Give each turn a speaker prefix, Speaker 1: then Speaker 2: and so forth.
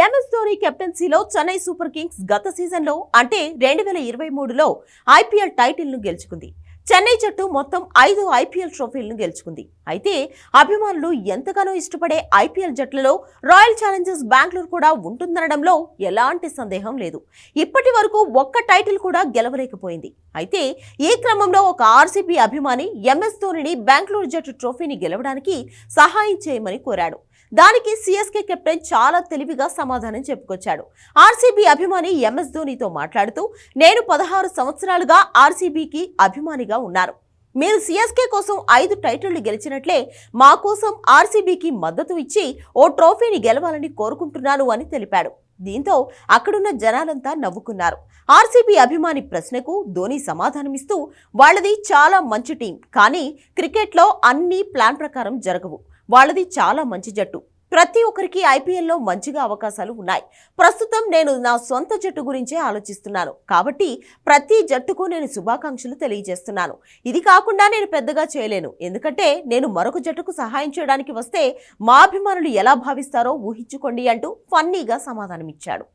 Speaker 1: MS Dhoni కెప్టెన్సీలో Chennai super Kings గత సీజన్లో అంటే రెండు వేల ఇరవై మూడులో ఐపీఎల్ టైటిల్ను గెలుచుకుంది. చెన్నై జట్టు మొత్తం ఐదు ఐపీఎల్ ట్రోఫీలను గెలుచుకుంది. అయితే అభిమానులు ఎంతగానో ఇష్టపడే ఐపీఎల్ జట్లలో రాయల్ ఛాలెంజర్స్ బెంగళూరు కూడా ఉంటుందనడంలో ఎలాంటి సందేహం లేదు. ఇప్పటి వరకు ఒక్క టైటిల్ కూడా గెలవలేకపోయింది. అయితే ఈ క్రమంలో ఒక ఆర్సీబీ అభిమాని ఎంఎస్ ధోనిని బెంగళూరు జట్టు ట్రోఫీని గెలవడానికి సహాయం చేయమని కోరాడు. దానికి సిఎస్కే కెప్టెన్ చాలా తెలివిగా సమాధానం చెప్పుకొచ్చాడు. ఆర్సీబీ అభిమాని ఎంఎస్ ధోనితో మాట్లాడుతూ నేను పదహారు సంవత్సరాలుగా ఆర్సీబీకి అభిమానిగా ఉన్నాను మీరు సిఎస్కే కోసం ఐదు టైటిళ్ళు గెలిచినట్లే మా కోసం ఆర్సీబీకి మద్దతు ఇచ్చి ఓ ట్రోఫీని గెలవాలని కోరుకుంటున్నాను అని తెలిపాడు. దీంతో అక్కడున్న జనాలంతా నవ్వుకున్నారు. ఆర్సీబీ అభిమాని ప్రశ్నకు ధోని సమాధానమిస్తూ వాళ్ళది చాలా మంచి టీం కానీ క్రికెట్లో అన్ని ప్లాన్ ప్రకారం జరగవు. వాళ్ళది చాలా మంచి జట్టు. ప్రతి ఒక్కరికి ఐపీఎల్లో మంచిగా అవకాశాలు ఉన్నాయి. ప్రస్తుతం నేను నా సొంత జట్టు గురించే ఆలోచిస్తున్నాను. కాబట్టి ప్రతి జట్టుకు నేను శుభాకాంక్షలు తెలియజేస్తున్నాను. ఇది కాకుండా నేను పెద్దగా చేయలేను. ఎందుకంటే నేను మరొక జట్టుకు సహాయం చేయడానికి వస్తే మా అభిమానులు ఎలా భావిస్తారో ఊహించుకోండి అంటూ ఫన్నీగా సమాధానమిచ్చాడు.